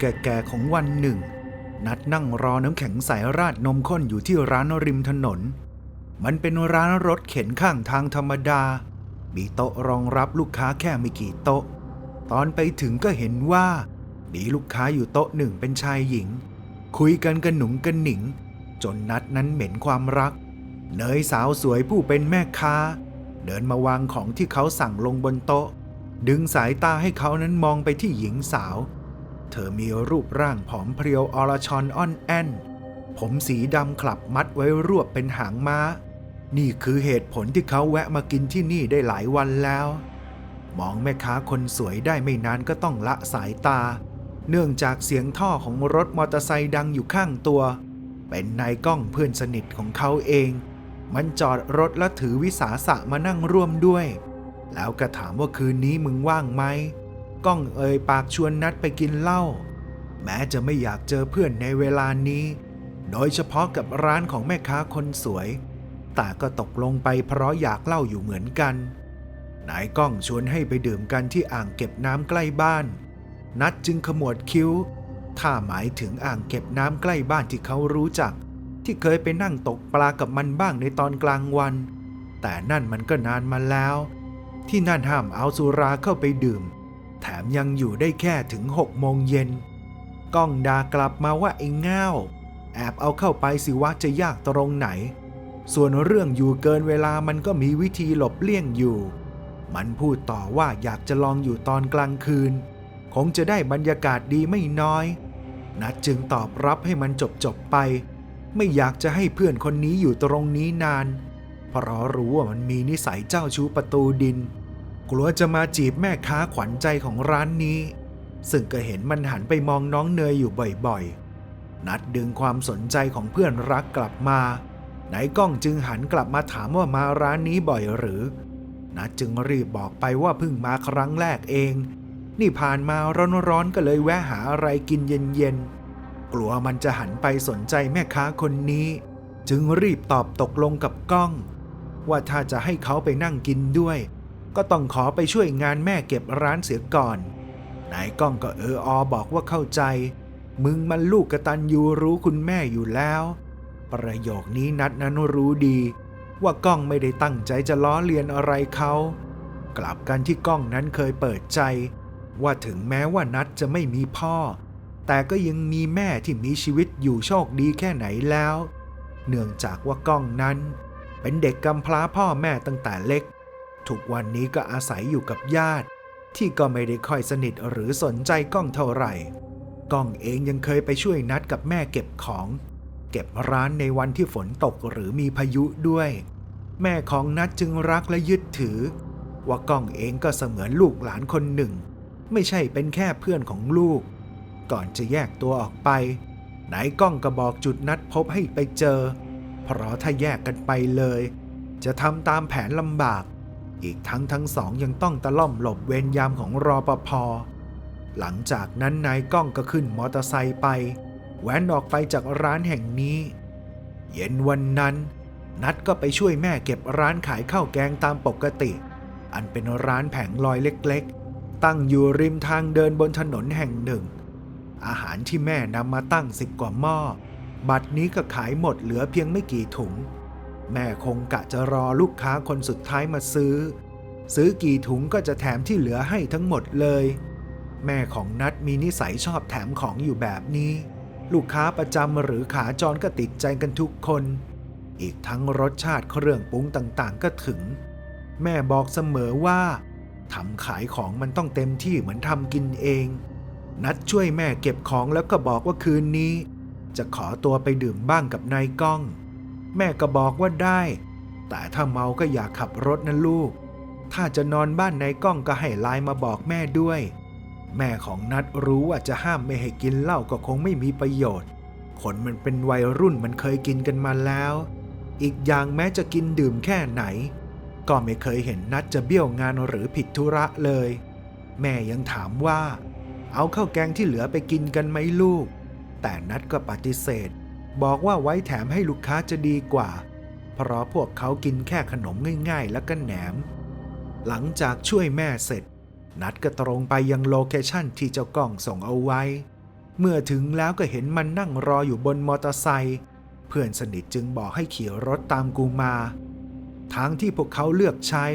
แก่ๆของวันหนึ่ง นัดนั่งรอน้ำแข็งใสราดนมข้นอยู่ที่ร้านริมถนน มันเป็นร้านรถเข็นข้างทางธรรมดา มีโต๊ะรองรับลูกค้าแค่ไม่กี่โต๊ะ ตอนไปถึงก็เห็นว่า มีลูกค้าอยู่โต๊ะหนึ่งเป็นชายหญิง คุยกันกันหนุงกันหนิง จนนัดนั้นเหม็นความรัก เนยสาวสวยผู้เป็นแม่ค้า เดินมาวางของที่เขาสั่งลงบนโต๊ะดึงสายตาให้เขานั้นมองไปที่หญิงสาว เธอมีรูปร่างผอมเพรียวอรชอนอ่อนแอน ผมสีดำคลับมัดไว้รวบเป็นหางม้า นี่คือเหตุผลที่เขาแวะมากินที่นี่ได้หลายวันแล้ว มองแม่ค้าคนสวยได้ไม่นานก็ต้องละสายตา เนื่องจากเสียงท่อของรถมอเตอร์ไซค์ดังอยู่ข้างตัว เป็นนายก้องเพื่อนสนิทของเขาเอง มันจอดรถและถือวิสาสะมานั่งร่วมด้วย แล้วก็ถามว่าคืนนี้มึงว่างไหม ก้องเอ่ยปากชวนนัดไปกินเหล้าแม้จะไม่อยากเจอเพื่อนในเวลานี้ โดยเฉพาะกับร้านของแม่ค้าคนสวย แต่ก็ตกลงไปเพราะอยากเล่าอยู่เหมือนกัน นายก้องชวนให้ไปดื่มกันที่อ่างเก็บน้ำใกล้บ้าน นัดจึงขมวดคิ้ว ถ้าหมายถึงอ่างเก็บน้ำใกล้บ้านที่เขารู้จัก ที่เคยไปนั่งตกปลากับมันบ้างในตอนกลางวัน แต่นั่นมันก็นานมาแล้ว ที่นั่นห้ามเอาสุราเข้าไปดื่ม แถมยังอยู่ได้แค่ถึงหกโมงเย็นก้องดากลับมาว่าไอ้ง่าวแอบเอาเข้าไปสิว่าจะยากตรงไหน ส่วนเรื่องอยู่เกินเวลามันก็มีวิธีหลบเลี่ยงอยู่ มันพูดต่อว่าอยากจะลองอยู่ตอนกลางคืน คงจะได้บรรยากาศดีไม่น้อย นัดจึงตอบรับให้มันจบจบไป ไม่อยากจะให้เพื่อนคนนี้อยู่ตรงนี้นาน เพราะรู้ว่ามันมีนิสัยเจ้าชู้ประตูดิน กลัวจะมาจีบแม่ค้าขวัญใจของร้านนี้ ซึ่งก็เห็นมันหันไปมองน้องเนยอยู่บ่อยๆ นัดดึงความสนใจของเพื่อนรักกลับมาไหนก้องจึงหันกลับมาถามว่ามาร้านนี้บ่อยหรือ นัดจึงรีบบอกไปว่าเพิ่งมาครั้งแรกเอง นี่ผ่านมาร้อนๆก็เลยแวะหาอะไรกินเย็นๆ กลัวมันจะหันไปสนใจแม่ค้าคนนี้ จึงรีบตอบตกลงกับก้อง ว่าถ้าจะให้เขาไปนั่งกินด้วย ก็ต้องขอไปช่วยงานแม่เก็บร้านเสียก่อน นายก้องก็เอออบอกว่าเข้าใจ มึงมันลูกกระตันยูรู้คุณแม่อยู่แล้ว ประโยคนี้นัดนั้นรู้ดี ว่าก้องไม่ได้ตั้งใจจะล้อเลียนอะไรเขา กลับกันที่ก้องนั้นเคยเปิดใจ ว่าถึงแม้ว่านัดจะไม่มีพ่อ แต่ก็ยังมีแม่ที่มีชีวิตอยู่โชคดีแค่ไหนแล้ว เนื่องจากว่าก้องนั้น เป็นเด็กกำพร้าพ่อแม่ตั้งแต่เล็ก ทุกวันนี้ก็อาศัยอยู่กับญาติ ที่ก็ไม่ได้ค่อยสนิทหรือสนใจก้องเท่าไหร่ก้องเองยังเคยไปช่วยนัดกับแม่เก็บของ เก็บร้านในวันที่ฝนตกหรือมีพายุด้วย แม่ของนัดจึงรักและยึดถือ ว่าก้องเองก็เสมือนลูกหลานคนหนึ่ง ไม่ใช่เป็นแค่เพื่อนของลูก ก่อนจะแยกตัวออกไปไหนก้องก็บอกจุดนัดพบให้ไปเจอ เพราะถ้าแยกกันไปเลย จะทำตามแผนลำบาก อีกทั้งทั้งสองยังต้องตะล่อมหลบเวรยามของรอปภหลังจากนั้นนายก้องก็ขึ้นมอเตอร์ไซค์ไปแว้นออกไปจากร้านแห่งนี้ เย็นวันนั้น นัดก็ไปช่วยแม่เก็บร้านขายข้าวแกงตามปกติ อันเป็นร้านแผงลอยเล็กๆ ตั้งอยู่ริมทางเดินบนถนนแห่งหนึ่ง อาหารที่แม่นำมาตั้งสิบกว่าหม้อบัดนี้ก็ขายหมดเหลือเพียงไม่กี่ถุง แม่คงกะจะรอลูกค้าคนสุดท้ายมาซื้อ ซื้อกี่ถุงก็จะแถมที่เหลือให้ทั้งหมดเลย แม่ของนัดมีนิสัยชอบแถมของอยู่แบบนี้ ลูกค้าประจำหรือขาจรก็ติดใจกันทุกคน อีกทั้งรสชาติเครื่องปรุงต่างๆ ก็ถึง แม่บอกเสมอว่าทำขายของมันต้องเต็มที่เหมือนทำกินเอง นัดช่วยแม่เก็บของแล้วก็บอกว่าคืนนี้ จะขอตัวไปดื่มบ้างกับนายก้อง แม่ก็บอกว่าได้ แต่ถ้าเมาก็อย่าขับรถนะลูก ถ้าจะนอนบ้านนายก้องก็ให้ไลน์มาบอกแม่ด้วย แม่ของนัดรู้ว่าจะห้ามไม่ให้กินเหล้าก็คงไม่มีประโยชน์ คนมันเป็นวัยรุ่นมันเคยกินกันมาแล้ว อีกอย่างแม้จะกินดื่มแค่ไหน ก็ไม่เคยเห็นนัดจะเบี้ยวงานหรือผิดธุระเลย แม่ยังถามว่า เอาข้าวแกงที่เหลือไปกินกันไหมลูก แต่นัดก็ปฏิเสธ บอกว่าไว้แถมให้ลูกค้าจะดีกว่า เพราะพวกเขากินแค่ขนมง่ายๆ แล้วก็แหนม หลังจากช่วยแม่เสร็จ นัดก็ตรงไปยังโลเคชั่นที่เจ้ากล้องส่งเอาไว้ เมื่อถึงแล้วก็เห็นมันนั่งรออยู่บนมอเตอร์ไซค์เพื่อนสนิทจึงบอกให้ขี่รถตามกูมา ทางที่พวกเขาเลือกใช้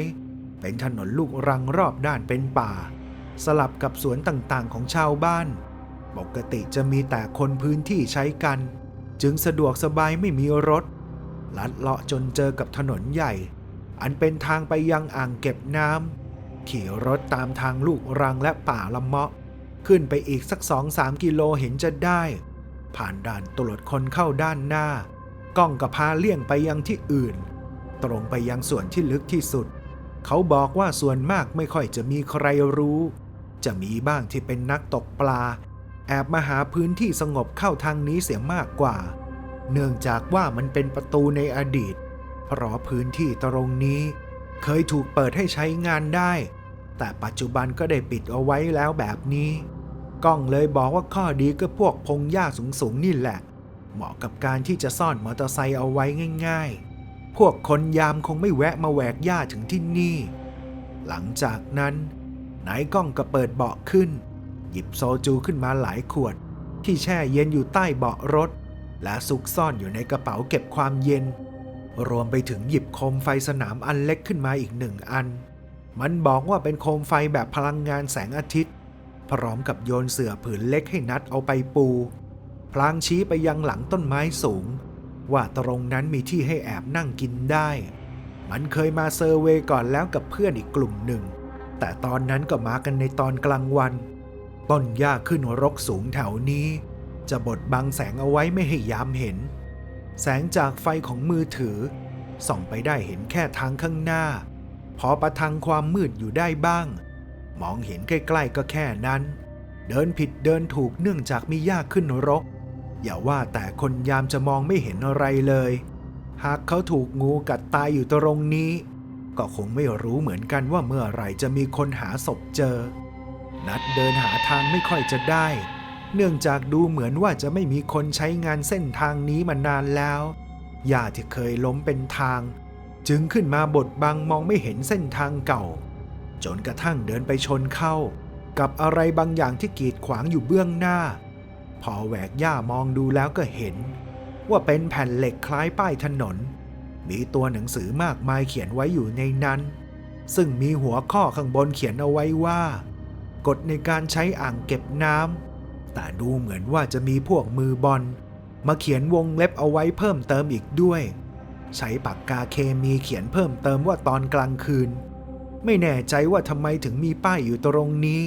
เป็นถนนลูกรังรอบด้านเป็นป่า สลับกับสวนต่างๆของชาวบ้าน ปกติจะมีแต่คนพื้นที่ใช้กัน จึงสะดวกสบายไม่มีรถ ลัดเลาะจนเจอกับถนนใหญ่ อันเป็นทางไปยังอ่างเก็บน้ำขี่รถตามทางลูกรังและป่าละเมาะ ขึ้นไปอีกสักสองสามกิโลเห็นจะได้ ผ่านด่านตรวจคนเข้าด้านหน้า ก้องกับพาเลี่ยงไปยังที่อื่น ตรงไปยังส่วนที่ลึกที่สุด เขาบอกว่าส่วนมากไม่ค่อยจะมีใครรู้ จะมีบ้างที่เป็นนักตกปลา แอบมาหาพื้นที่สงบเข้าทางนี้เสียมากกว่า เนื่องจากว่ามันเป็นประตูในอดีต เพราะพื้นที่ตรงนี้ เคยถูกเปิดให้ใช้งานได้ แต่ปัจจุบันก็ได้ปิดเอาไว้แล้วแบบนี้ก้องเลยบอกว่าข้อดีก็พวกพงหญ้าสูงๆนี่แหละ เหมาะกับการที่จะซ่อนมอเตอร์ไซค์เอาไว้ง่าย ๆ พวกคนยามคงไม่แวะมาแหวกหญ้าถึงที่นี่ หลังจากนั้นนายก้องก็เปิดเบาะขึ้น หยิบโซจูขึ้นมาหลายขวด ที่แช่เย็นอยู่ใต้เบาะรถ และซุกซ่อนอยู่ในกระเป๋าเก็บความเย็น รวมไปถึงหยิบโคมไฟสนามอันเล็กขึ้นมาอีกหนึ่งอัน มันบอกว่าเป็นโคมไฟแบบพลังงานแสงอาทิตย์ พร้อมกับโยนเสื่อผืนเล็กให้นัดเอาไปปู พลางชี้ไปยังหลังต้นไม้สูง ว่าตรงนั้นมีที่ให้แอบนั่งกินได้ มันเคยมาเซอร์เวก่อนแล้วกับเพื่อนอีกกลุ่มหนึ่งแต่ตอนนั้นก็มากันในตอนกลางวัน ต้นหญ้าขึ้นรกสูงแถวนี้ จะบดบังแสงเอาไว้ไม่ให้ยามเห็น แสงจากไฟของมือถือ ส่องไปได้เห็นแค่ทางข้างหน้า พอประทังความมืดอยู่ได้บ้าง มองเห็นใกล้ๆก็แค่นั้น เดินผิดเดินถูกเนื่องจากมีหญ้าขึ้นรก อย่าว่าแต่คนยามจะมองไม่เห็นอะไรเลย หากเขาถูกงูกัดตายอยู่ตรงนี้ ก็คงไม่รู้เหมือนกันว่าเมื่อไหร่จะมีคนหาศพเจอ นัดเดินหาทางไม่ค่อยจะได้ เนื่องจากดูเหมือนว่าจะไม่มีคนใช้งานเส้นทางนี้มานานแล้วหญ้าที่เคยล้มเป็นทาง จึงขึ้นมาบดบังมองไม่เห็นเส้นทางเก่า จนกระทั่งเดินไปชนเข้า กับอะไรบางอย่างที่กีดขวางอยู่เบื้องหน้า พอแหวกหญ้ามองดูแล้วก็เห็น ว่าเป็นแผ่นเหล็กคล้ายป้ายถนน มีตัวหนังสือมากมายเขียนไว้อยู่ในนั้น ซึ่งมีหัวข้อข้างบนเขียนเอาไว้ว่า กฎในการใช้อ่างเก็บน้ำแต่ดูเหมือนว่าจะมีพวกมือบอลมาเขียนวงเล็บเอาไว้เพิ่มเติมอีกด้วย ใช้ปากกาเคมีเขียนเพิ่มเติมว่าตอนกลางคืน ไม่แน่ใจว่าทำไมถึงมีป้ายอยู่ตรงนี้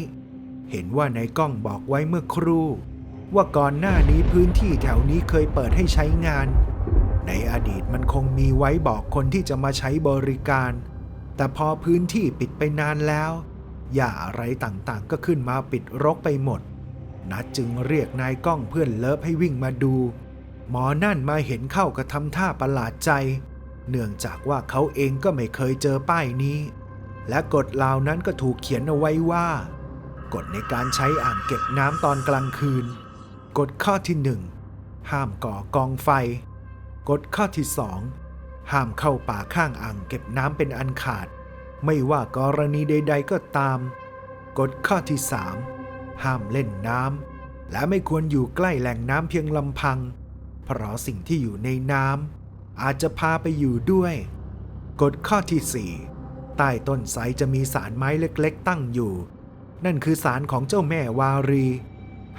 เห็นว่าในกล้องบอกไว้เมื่อครู่ ว่าก่อนหน้านี้พื้นที่แถวนี้เคยเปิดให้ใช้งาน ในอดีตมันคงมีไว้บอกคนที่จะมาใช้บริการ แต่พอพื้นที่ปิดไปนานแล้ว หญ้าอะไรต่างๆ ก็ขึ้นมาปิดรกไปหมดนัดจึงเรียกนายก้องเพื่อนเลิฟให้วิ่งมาดู หมอนั่นมาเห็นเข้าก็ทำท่าประหลาดใจ เนื่องจากว่าเขาเองก็ไม่เคยเจอป้ายนี้ และกฎเหล่านั้นก็ถูกเขียนเอาไว้ว่า กฎในการใช้อ่างเก็บน้ำตอนกลางคืน กฎข้อที่หนึ่งห้ามก่อกองไฟ กฎข้อที่สองห้ามเข้าป่าข้างอ่างเก็บน้ำเป็นอันขาด ไม่ว่ากรณีใด ๆ ก็ตาม กฎข้อที่สามห้ามเล่นน้ำและไม่ควรอยู่ใกล้แหล่งน้ำเพียงลำพัง เพราะสิ่งที่อยู่ในน้ำอาจจะพาไปอยู่ด้วย กฎข้อที่สี่ใต้ต้นไทรจะมีสารไม้เล็กๆ ตั้งอยู่ นั่นคือสารของเจ้าแม่วารี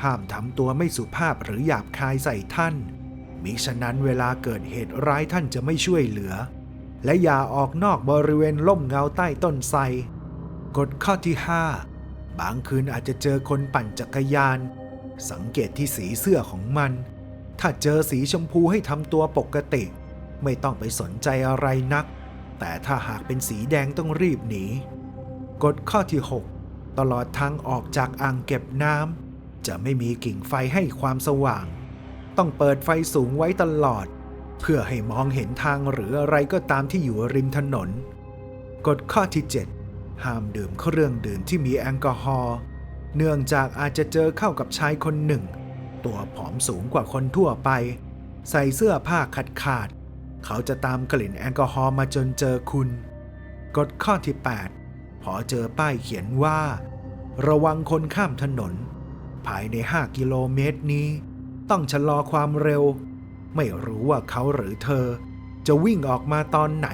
ห้ามทำตัวไม่สุภาพหรือหยาบคายใส่ท่านมิฉะนั้นเวลาเกิดเหตุร้ายท่านจะไม่ช่วยเหลือ และอย่าออกนอกบริเวณร่มเงาใต้ต้นไทรกฎข้อที่ 5 บางคืนอาจจะเจอคนปั่นจักรยาน สังเกตที่สีเสื้อของมัน ถ้าเจอสีชมพูให้ทำตัวปกติ ไม่ต้องไปสนใจอะไรนัก แต่ถ้าหากเป็นสีแดงต้องรีบหนีกฎข้อที่ 6 ตลอดทางออกจากอ่างเก็บน้ำจะไม่มีกิ่งไฟให้ความสว่าง ต้องเปิดไฟสูงไว้ตลอด เพื่อให้มองเห็นทางหรืออะไรก็ตามที่อยู่ริมถนน กฎข้อที่ 7 ห้ามดื่มเครื่องดื่มที่มีแอลกอฮอล์เนื่องจากอาจจะเจอเข้ากับชายคนหนึ่ง ตัวผอมสูงกว่าคนทั่วไป ใส่เสื้อผ้าขาดขาด เขาจะตามกลิ่นแอลกอฮอล์มาจนเจอคุณ กฎข้อที่ 8 พอเจอป้ายเขียนว่า ระวังคนข้ามถนน ภายใน 5 กิโลเมตรนี้ ต้องชะลอความเร็ว ไม่รู้ว่าเขาหรือเธอ จะวิ่งออกมาตอนไหน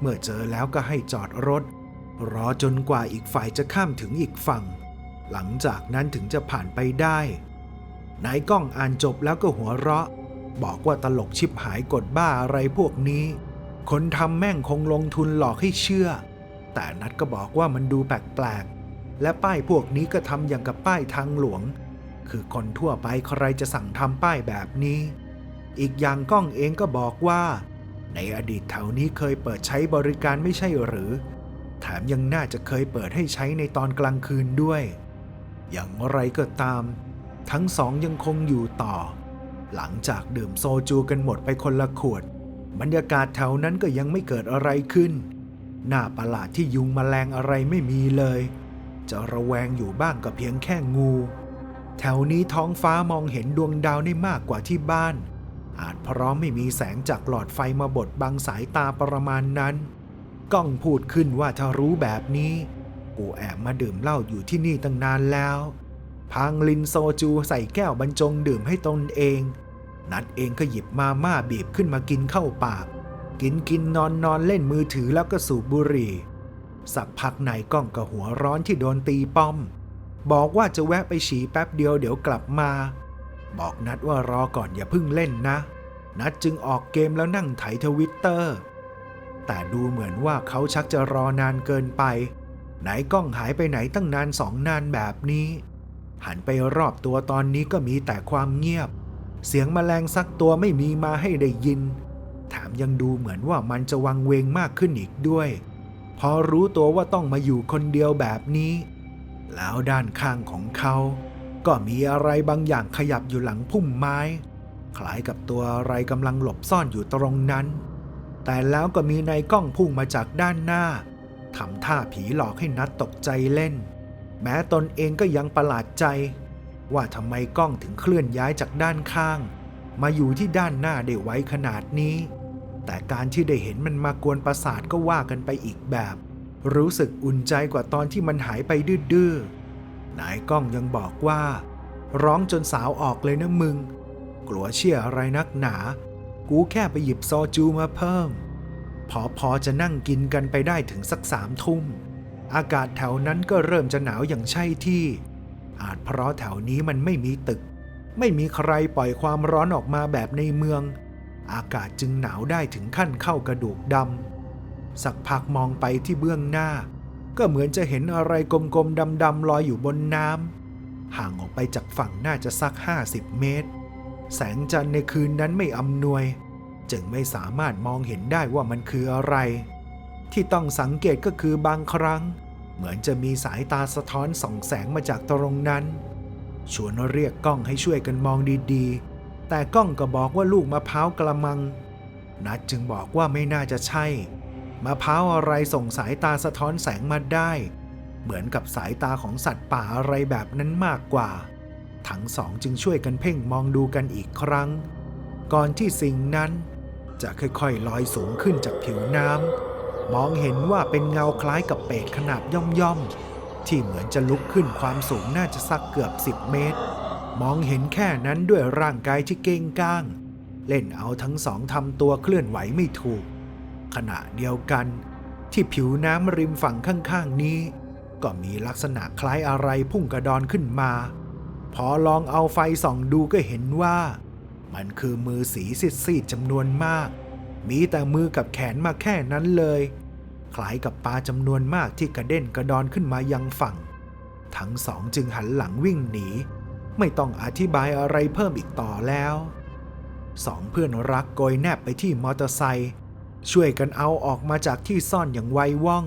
เมื่อเจอแล้วก็ให้จอดรถ รอจนกว่าอีกฝ่ายจะข้ามถึงอีกฝั่ง หลังจากนั้นถึงจะผ่านไปได้นายก้องอ่านจบแล้วก็หัวเราะ บอกว่าตลกชิบหายกดบ้าอะไรพวกนี้ คนทำแม่งคงลงทุนหลอกให้เชื่อ แต่นัดก็บอกว่ามันดูแปลกๆ และป้ายพวกนี้ก็ทำอย่างกับป้ายทางหลวง คือคนทั่วไปใครจะสั่งทำป้ายแบบนี้ อีกอย่างก้องเองก็บอกว่า ในอดีตแถวนี้เคยเปิดใช้บริการไม่ใช่หรือ แถมยังน่าจะเคยเปิดให้ใช้ในตอนกลางคืนด้วย อย่างไรก็ตาม ทั้งสองยังคงอยู่ต่อ หลังจากดื่มโซจูกันหมดไปคนละขวด บรรยากาศแถวนั้นก็ยังไม่เกิดอะไรขึ้น หน้าประหลาดที่ยุงมแมลงอะไรไม่มีเลย จะระแวงอยู่บ้างก็เพียงแค่งูแถวนี้ท้องฟ้ามองเห็นดวงดาวได้มากกว่าที่บ้าน อาจเพราะไม่มีแสงจากหลอดไฟมาบดบังสายตาประมาณนั้น ก้องพูดขึ้นว่าถ้ารู้แบบนี้ กูแอบมาดื่มเหล้าอยู่ที่นี่ตั้งนานแล้ว พังลินโซจูใส่แก้วบรรจงดื่มให้ตนเอง นัดเองก็หยิบมาม่าบีบขึ้นมากินเข้าปาก กินกินนอนนอนเล่นมือถือแล้วก็สูบบุหรี่ สักพักนายก้องก็หัวร้อนที่โดนตีป้อม บอกว่าจะแวะไปฉี่แป๊บเดียวเดี๋ยวกลับมา บอกนัดว่ารอก่อนอย่าเพิ่งเล่นนะ นัดจึงออกเกมแล้วนั่งไถทวิตเตอร์ แต่ดูเหมือนว่าเขาชักจะรอนานเกินไป ไหนกล้องหายไปไหนตั้งนานสองนานแบบนี้ หันไปรอบตัวตอนนี้ก็มีแต่ความเงียบ เสียงแมลงสักตัวไม่มีมาให้ได้ยิน แถมยังดูเหมือนว่ามันจะวังเวงมากขึ้นอีกด้วย พอรู้ตัวว่าต้องมาอยู่คนเดียวแบบนี้ แล้วด้านข้างของเขา ก็มีอะไรบางอย่างขยับอยู่หลังพุ่มไม้ คล้ายกับตัวอะไรกำลังหลบซ่อนอยู่ตรงนั้น แต่แล้วก็มีนายกล้องพุ่งมาจากด้านหน้าทำท่าผีหลอกให้นัดตกใจเล่น แม้ตนเองก็ยังประหลาดใจ ว่าทำไมกล้องถึงเคลื่อนย้ายจากด้านข้าง มาอยู่ที่ด้านหน้าได้ไวขนาดนี้ แต่การที่ได้เห็นมันมากวนประสาทก็ว่ากันไปอีกแบบ รู้สึกอุ่นใจกว่าตอนที่มันหายไปดื้อๆ นายกล้องยังบอกว่า ร้องจนสาวออกเลยนะมึง กลัวเชี่ยอะไรนักหนา กูแค่ไปหยิบซอจูมาเพิ่ม พอพอจะนั่งกินกันไปได้ถึงสักสามทุ่ม อากาศแถวนั้นก็เริ่มจะหนาวอย่างใช่ที่ อาจเพราะแถวนี้มันไม่มีตึก ไม่มีใครปล่อยความร้อนออกมาแบบในเมือง อากาศจึงหนาวได้ถึงขั้นเข้ากระดูกดำสักพักมองไปที่เบื้องหน้า ก็เหมือนจะเห็นอะไรกลมๆดำๆลอยอยู่บนน้ำห่างออกไปจากฝั่งน่าจะสัก 50 เมตร แสงจันทร์ในคืนนั้นไม่อำนวย จึงไม่สามารถมองเห็นได้ว่ามันคืออะไร ที่ต้องสังเกตก็คือบางครั้ง เหมือนจะมีสายตาสะท้อนส่องแสงมาจากตรงนั้น ชวนเรียกกล้องให้ช่วยกันมองดีๆ แต่กล้องก็บอกว่าลูกมะพร้าวกระมัง นัดจึงบอกว่าไม่น่าจะใช่ มะพร้าวอะไรส่งสายตาสะท้อนแสงมาได้ เหมือนกับสายตาของสัตว์ป่าอะไรแบบนั้นมากกว่า ทั้งสองจึงช่วยกันเพ่งมองดูกันอีกครั้ง ก่อนที่สิ่งนั้น จะค่อยๆลอยสูงขึ้นจากผิวน้ำมองเห็นว่าเป็นเงาคล้ายกับเป็ดขนาดย่อมๆที่เหมือนจะลุกขึ้นความสูงน่าจะสักเกือบ10เมตร มองเห็นแค่นั้นด้วยร่างกายที่เก้งก้าง เล่นเอาทั้งสองทำตัวเคลื่อนไหวไม่ถูก ขณะเดียวกัน ที่ผิวน้ำริมฝั่งข้างๆนี้ ก็มีลักษณะคล้ายอะไรพุ่งกระดอนขึ้นมา พอลองเอาไฟส่องดูก็เห็นว่า มันคือมือสีซีดๆจำนวนมาก มีแต่มือกับแขนมาแค่นั้นเลย คล้ายกับปลาจำนวนมากที่กระเด็นกระดอนขึ้นมายังฝั่ง ทั้งสองจึงหันหลังวิ่งหนี ไม่ต้องอธิบายอะไรเพิ่มอีกต่อแล้วสองเพื่อนรักโกยแนบไปที่มอเตอร์ไซค์ ช่วยกันเอาออกมาจากที่ซ่อนอย่างไวว่อง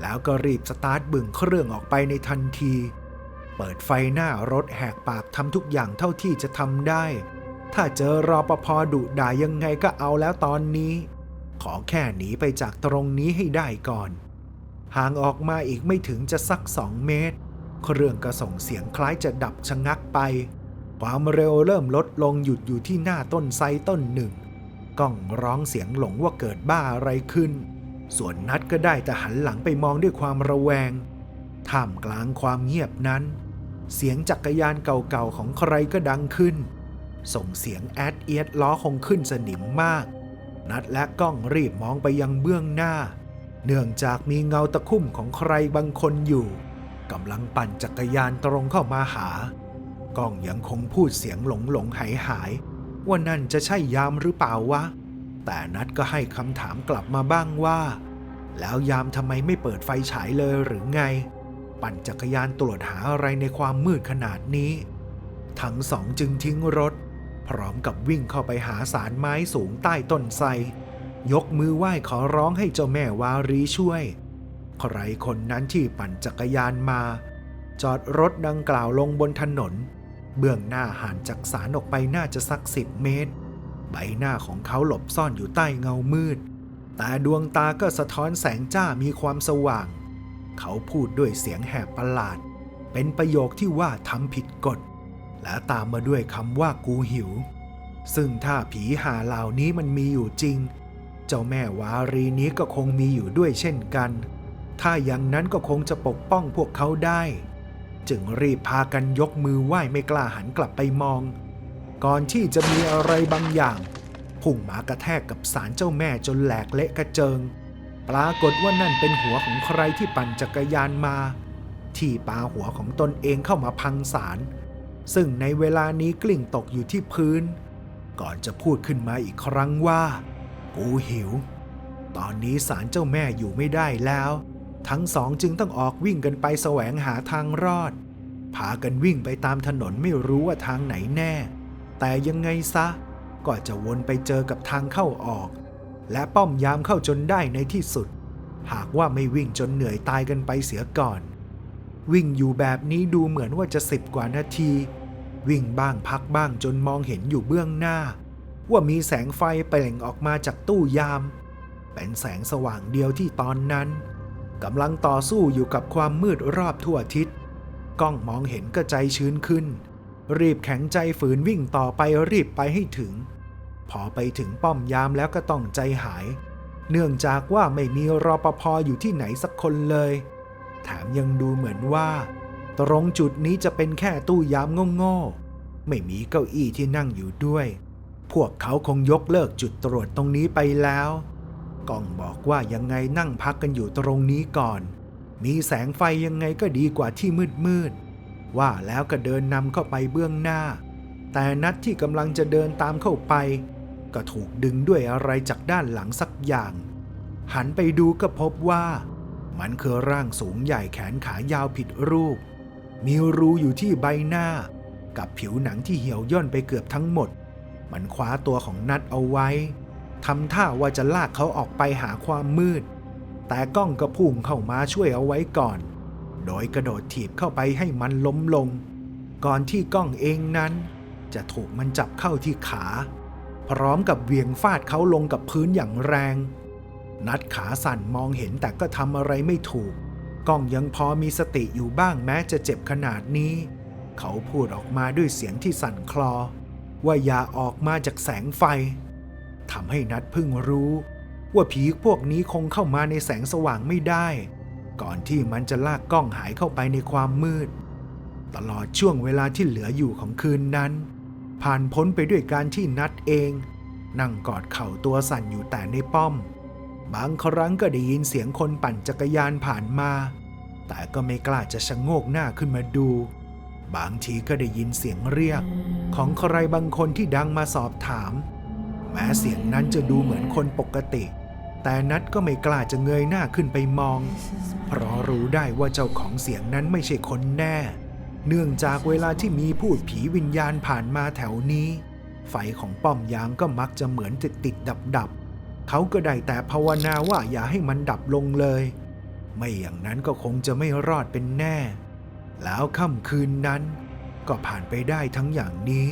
แล้วก็รีบสตาร์ทบึ่งเครื่องออกไปในทันที เปิดไฟหน้ารถแหกปากทำทุกอย่างเท่าที่จะทำได้ ถ้าเจอรอปภดุด่ายังไงก็เอาแล้วตอนนี้ ขอแค่หนีไปจากตรงนี้ให้ได้ก่อน ห่างออกมาอีกไม่ถึงจะสักสองเมตร เครื่องก็ส่งเสียงคล้ายจะดับชะงักไป ความเร็วเริ่มลดลงหยุดอยู่ที่หน้าต้นไทรต้นหนึ่ง ก้องร้องเสียงหลงว่าเกิดบ้าอะไรขึ้น ส่วนนัดก็ได้แต่หันหลังไปมองด้วยความระแวง ท่ามกลางความเงียบนั้น เสียงจักรยานเก่าๆของใครก็ดังขึ้น ส่งเสียงแอดเอียดล้อคงขึ้นสนิมมาก นัดและก้องรีบมองไปยังเบื้องหน้า เนื่องจากมีเงาตะคุ่มของใครบางคนอยู่กำลังปั่นจักรยานตรงเข้ามาหา ก้องยังคงพูดเสียงหลงหลงหายหาย ว่านั่นจะใช่ยามหรือเปล่าวะ แต่นัดก็ให้คำถามกลับมาบ้างว่า แล้วยามทำไมไม่เปิดไฟฉายเลยหรือไง ปั่นจักรยานตรวจหาอะไรในความมืดขนาดนี้ ทั้งสองจึงทิ้งรถ พร้อมกับวิ่งเข้าไปหาสารไม้สูงใต้ต้นไทรยกมือไหว้ขอร้องให้เจ้าแม่วารีช่วย ใครคนนั้นที่ปั่นจักรยานมา จอดรถดังกล่าวลงบนถนน เบื้องหน้าห่างจากสารออกไปน่าจะสักสิบเมตร ใบหน้าของเขาหลบซ่อนอยู่ใต้เงามืด แต่ดวงตาก็สะท้อนแสงจ้ามีความสว่าง เขาพูดด้วยเสียงแหบประหลาด เป็นประโยคที่ว่าทำผิดกฎ และตามมาด้วยคำว่ากูหิว ซึ่งถ้าผีหาเหล่านี้มันมีอยู่จริง เจ้าแม่วารีนี้ก็คงมีอยู่ด้วยเช่นกัน ถ้าอย่างนั้นก็คงจะปกป้องพวกเขาได้ จึงรีบพากันยกมือไหว้ไม่กล้าหันกลับไปมอง ก่อนที่จะมีอะไรบางอย่างพุ่งมากระแทกกับสารเจ้าแม่จนแหลกเละกระเจิง ปรากฏว่านั่นเป็นหัวของใครที่ปั่นจักรยานมา ที่ปาหัวของตนเองเข้ามาพังสารซึ่งในเวลานี้กลิ้งตกอยู่ที่พื้น ก่อนจะพูดขึ้นมาอีกครั้งว่า กูหิว ตอนนี้สารเจ้าแม่อยู่ไม่ได้แล้ว ทั้งสองจึงต้องออกวิ่งกันไปแสวงหาทางรอด พากันวิ่งไปตามถนนไม่รู้ว่าทางไหนแน่ แต่ยังไงซะ ก็จะวนไปเจอกับทางเข้าออก และป้อมยามเข้าจนได้ในที่สุด หากว่าไม่วิ่งจนเหนื่อยตายกันไปเสียก่อน วิ่งอยู่แบบนี้ดูเหมือนว่าจะสิบกว่านาที วิ่งบ้างพักบ้างจนมองเห็นอยู่เบื้องหน้า ว่ามีแสงไฟเปล่งออกมาจากตู้ยาม เป็นแสงสว่างเดียวที่ตอนนั้น กำลังต่อสู้อยู่กับความมืดรอบทั่วทิศกล้องมองเห็นก็ใจชื้นขึ้น รีบแข็งใจฝืนวิ่งต่อไปรีบไปให้ถึง พอไปถึงป้อมยามแล้วก็ต้องใจหาย เนื่องจากว่าไม่มีรอปภอยู่ที่ไหนสักคนเลย แถมยังดูเหมือนว่า ตรงจุดนี้จะเป็นแค่ตู้ยามโง่ๆไม่มีเก้าอี้ที่นั่งอยู่ด้วย พวกเขาคงยกเลิกจุดตรวจตรงนี้ไปแล้ว กล้องบอกว่ายังไงนั่งพักกันอยู่ตรงนี้ก่อน มีแสงไฟยังไงก็ดีกว่าที่มืดมืดว่าแล้วก็เดินนำเข้าไปเบื้องหน้า แต่นัดที่กำลังจะเดินตามเข้าไป ก็ถูกดึงด้วยอะไรจากด้านหลังสักอย่าง หันไปดูก็พบว่า มันคือร่างสูงใหญ่แขนขายาวผิดรูป มีรูอยู่ที่ใบหน้า กับผิวหนังที่เหี่ยวย่นไปเกือบทั้งหมด มันคว้าตัวของนัดเอาไว้ ทำท่าว่าจะลากเขาออกไปหาความมืด แต่ก้องก็พุ่งเข้ามาช่วยเอาไว้ก่อน โดยกระโดดถีบเข้าไปให้มันล้มลง ก่อนที่ก้องเองนั้น จะถูกมันจับเข้าที่ขา พร้อมกับเวียงฟาดเขาลงกับพื้นอย่างแรง นัดขาสั่นมองเห็นแต่ก็ทำอะไรไม่ถูก ก้องยังพอมีสติอยู่บ้างแม้จะเจ็บขนาดนี้ เขาพูดออกมาด้วยเสียงที่สั่นคลอ ว่าอย่าออกมาจากแสงไฟ ทำให้นัดเพิ่งรู้ ว่าผีพวกนี้คงเข้ามาในแสงสว่างไม่ได้ ก่อนที่มันจะลากกล้องหายเข้าไปในความมืด ตลอดช่วงเวลาที่เหลืออยู่ของคืนนั้น ผ่านพ้นไปด้วยการที่นัดเอง นั่งกอดเข่าตัวสั่นอยู่แต่ในป้อม บางครั้งก็ได้ยินเสียงคนปั่นจักรยานผ่านมา แต่ก็ไม่กล้าจะชะโงกหน้าขึ้นมาดูบางทีก็ได้ยินเสียงเรียก ของใครบางคนที่ดังมาสอบถาม แม้เสียงนั้นจะดูเหมือนคนปกติ แต่นัดก็ไม่กล้าจะเงยหน้าขึ้นไปมอง เพราะรู้ได้ว่าเจ้าของเสียงนั้นไม่ใช่คนแน่ เนื่องจากเวลาที่มีพูดผีวิญญาณผ่านมาแถวนี้ ไฟของป้อมยามก็มักจะเหมือนติดติดดับดับๆเขาก็ได้แต่ภาวนาว่าอย่าให้มันดับลงเลย ไม่อย่างนั้นก็คงจะไม่รอดเป็นแน่ แล้วค่ำคืนนั้น ก็ผ่านไปได้ทั้งอย่างนี้